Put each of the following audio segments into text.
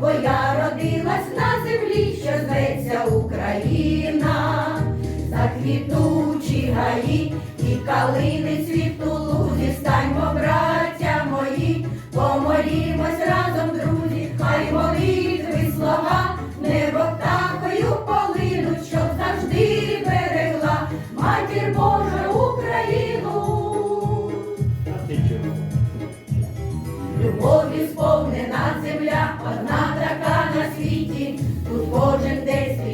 бо я родилась на землі, що зветься Україна, за квітучі гаї і калини світу лузі, станьмо, браття мої, помолімось разом, друзі, хай молитви слова, небо птахою полину, щоб завжди берегла матір Божа Україну. Любов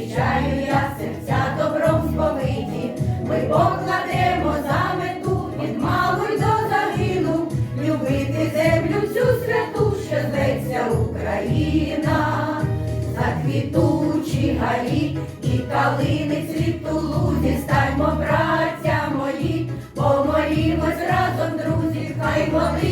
зустрічаю я серця добром сповиті. Ми покладемо за мету від малу й до загину, любити землю цю святу, що зветься Україна. За квітучі гаї і калини цвіт у лузі, станьмо, браття мої, помолімось разом, друзі, хай молитви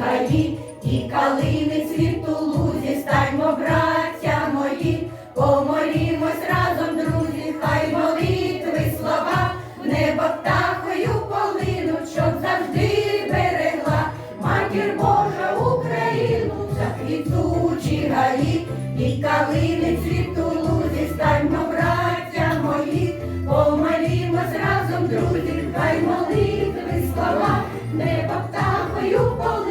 гаї, ті калини цвіту лузі, стаймо, браття мої, помолімось разом, друзі, хай молитви слова, небо птахою полину, щоб завжди берегла матір Божа Україну, за квітучі гаї, і калини цвіту лузі, стаймо, браття мої, помолімось разом, друзі, хай молитви слова, небо птахою полинуть.